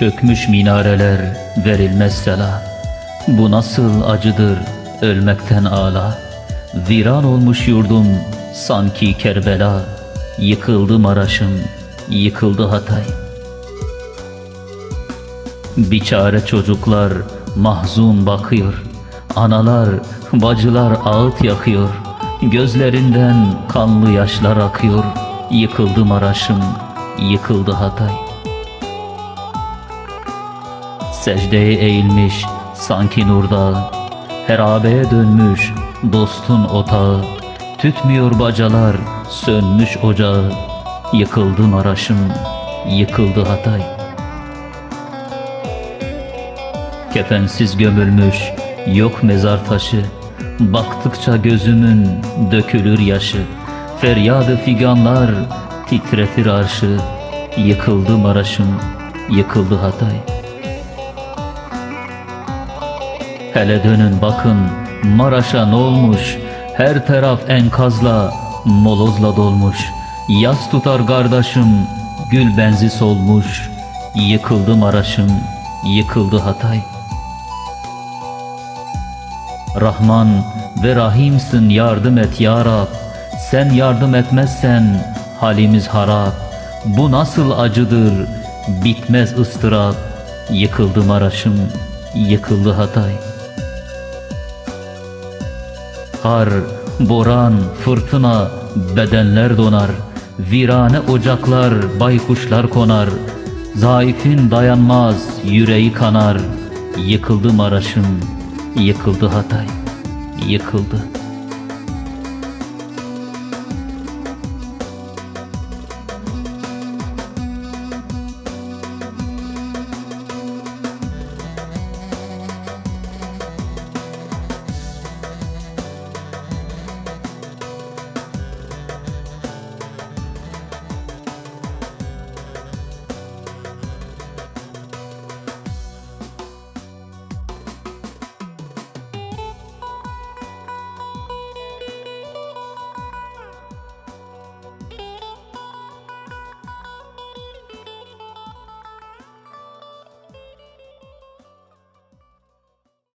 Çökmüş minareler verilmez sela. Bu nasıl acıdır ölmekten ağla Viran olmuş yurdum sanki Kerbela. Yıkıldı Maraş'ım yıkıldı Hatay. Biçare çocuklar mahzun bakıyor. Analar, bacılar ağıt yakıyor. Gözlerinden kanlı yaşlar akıyor. Yıkıldı Maraş'ım, yıkıldı Hatay Secdeye eğilmiş sanki nurda. Herabeye dönmüş dostun otağı Tütmüyor bacalar sönmüş ocağı Yıkıldı Maraş'ım, yıkıldı Hatay. Kefensiz gömülmüş yok mezar taşı. Baktıkça gözümün dökülür yaşı. Feryadı figanlar titretir arşı. Yıkıldı Maraş'ım, yıkıldı Hatay Hele dönün bakın. Maraş'a ne olmuş? Her taraf enkazla molozla dolmuş. Yas tutar kardeşim Gül benzi solmuş. Yıkıldı Maraş'ım Yıkıldı Hatay. Rahman ve Rahimsin yardım et ya Rab. Sen yardım etmezsen halimiz harap. Bu nasıl acıdır? Bitmez ıstırap. Yıkıldı Maraş'ım yıkıldı Hatay Kar, boran, fırtına, bedenler donar Virane ocaklar, baykuşlar konar Zaifin dayanmaz, yüreği kanar Yıkıldı Maraş'ım, yıkıldı Hatay, yıkıldı